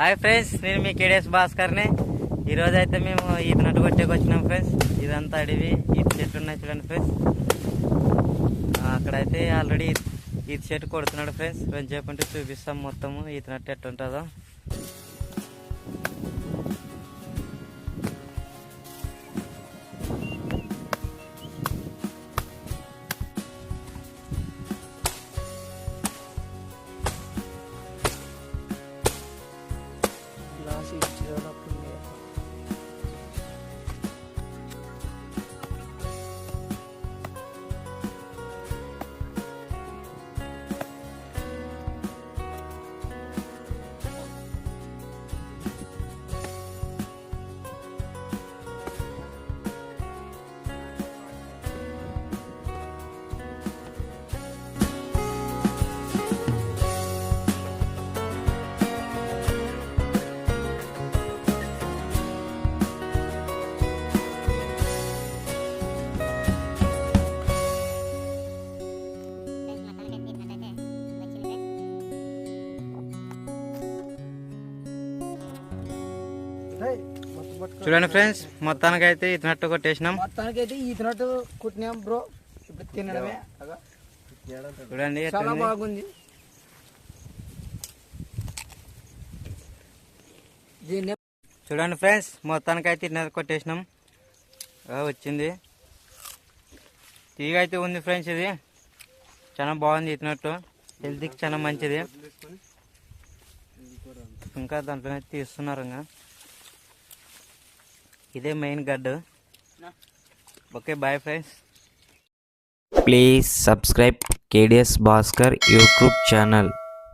Hi friends నేను మీ KDS భాస్కర్ని. ఈరోజు అయితే మేము ఈత నట్టు కొట్టేకి వచ్చినాం ఫ్రెండ్స్ ఇదంతా అడవి ఈత చెట్లు ఉన్నాయి చూడండి ఫ్రెండ్స్ అక్కడైతే ఆల్రెడీ ఈత చెట్టు కొడుతున్నాడు ఫ్రెండ్స్ కొంచెం చెప్పంటే చూపిస్తాం మొత్తము ఈత నట్టు ఎట్టుంటుందో. Turn up the చూడండి ఫ్రెండ్స్ మొత్తానికి అయితే ఈత నట్టు కొట్టేసినాం. మొత్తానికి అయితే ఈతనట్టు కుట్టినాం బ్రో. ఇప్పుడు తినడమే. చూడండి చాలా. బాగుంది. చూడండి ఫ్రెండ్స్ మొత్తానికి అయితే ఇన్నర్ కొట్టేసినాం. వచ్చింది. తీగ అయితే ఉంది ఫ్రెండ్స్ ఇది. చాలా బాగుంది ఇచ్చినట్టు హెల్త్కి చాలా మంచిది. ఇంకా దాంట్లో తీస్తున్నారు ఇంకా. ఇదే మెయిన్ గడ్డు okay bye friends please subscribe K D S Bhaskar YouTube channel